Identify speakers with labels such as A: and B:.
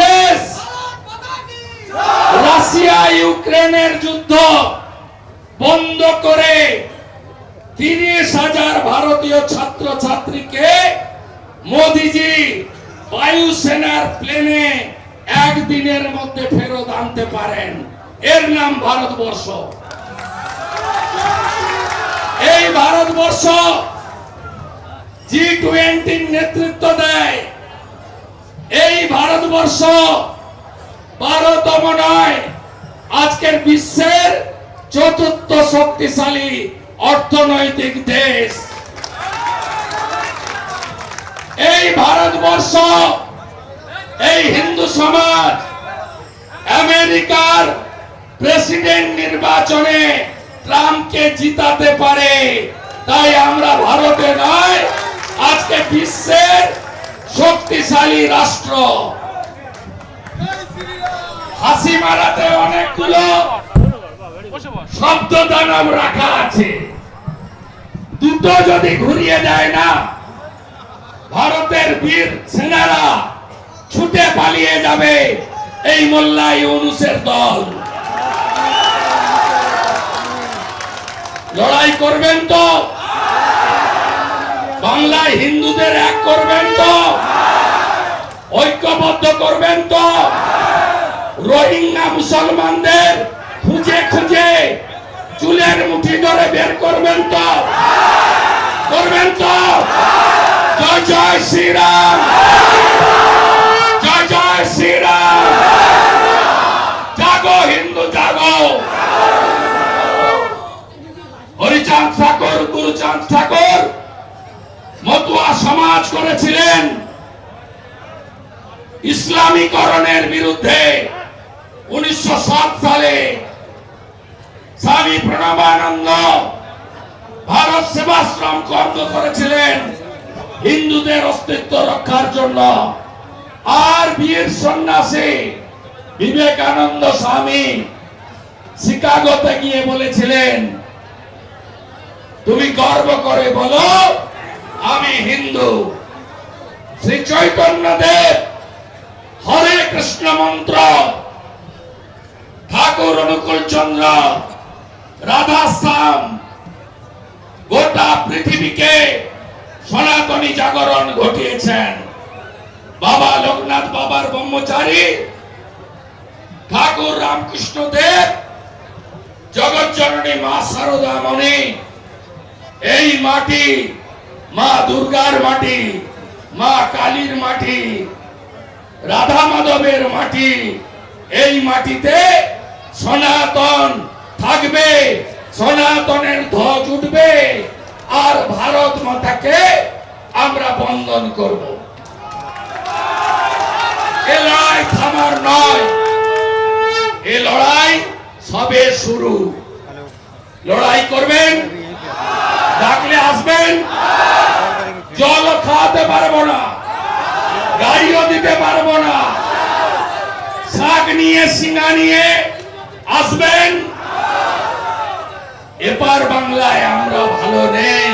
A: দেশ রাশিয়া ইউক্রেনের যুদ্ধ বন্ধ করে তিরিশ হাজার ভারতীয় ছাত্র ছাত্রীকে মোদিজি বায়ুসেনার প্লেনে একদিনের মধ্যে ফেরত আনতে পারেন। এর নাম ভারতবর্ষ। এই ভারতবর্ষ জি টোয়েন্টির নেতৃত্ব দেয়। ভারতবর্ষ বারোতম নয় আজকের বিশ্বের চতুর্থ শক্তিশালী অর্থনৈতিক দেশ। এই ভারতবর্ষ, এই হিন্দু সমাজ আমেরিকার প্রেসিডেন্ট নির্বাচনে ট্রাম্পকে জিতাতে পারে, তাই আমরা ভারতে নয়, আজকে বিশ্বের শক্তিশালী রাষ্ট্র। হাসি মারাতে অনেকগুলো শব্দ দানব রাখা আছে। দুটো যদি ঘুরিয়ে দেয় না, ভারতের বীর সেনারা ছুটে পালিয়ে যাবে এই মোল্লা ইউনুসের দল। লড়াই করবেন তো? বাংলায় হিন্দুদের এক করবেন তো? ঐক্যবদ্ধ করবেন তো? রোহিঙ্গা মুসলমানদের খুঁজে খুঁজে চুলের মুঠি ধরে বের করবেন তো? করবেন তো? জয় জয় শ্রীরাম। জয় জয় শ্রীরাম। জাগো হিন্দু, জাগো। হরিচাঁদ ঠাকুর, গুরুচাঁদ ঠাকুর মতুয়া সমাজ করেছিলেন। ইসলামীকরণের বিরুদ্ধে উনিশশো সাত সালে স্বামী হিন্দুদের অস্তিত্ব রক্ষার জন্য। আর বীর সন্ন্যাসী বিবেকানন্দ স্বামী শিকাগোতে গিয়ে বলেছিলেন, তুমি গর্ব করে বলো, আমি হিন্দু। শ্রী চৈতন্য দেব হরে কৃষ্ণ মন্ত্র ঠাকুর অনুকূল চন্দ্র, রাধা গোটা পৃথিবীকে সনাতনী জাগরণ ঘটিয়েছেন। বাবা লোকনাথ বাবার ব্রহ্মচারী, ঠাকুর রামকৃষ্ণ দেব, জগৎ জননী মা সারদা মণি, এই মাটি, মা দুর্গার মাটি, মা কালীর মাটি, রাধা মাধবের মাটি, এই মাটিতে সনাতন থাকবে, সনাতনের ধ্বজ উঠবে, আর ভারত মাতাকে আমরা বন্দন করব। এ লড়াই থামার নয়, এ লড়াই সবে শুরু। লড়াই করবেন, ডাকলে আসবেন, জল খাওয়াতে পারব না, গাড়িও দিতে পারব না, শাক নিয়ে সিঙ্গা নিয়ে আসবেন? এপার বাংলায় আমরা ভালো নেই।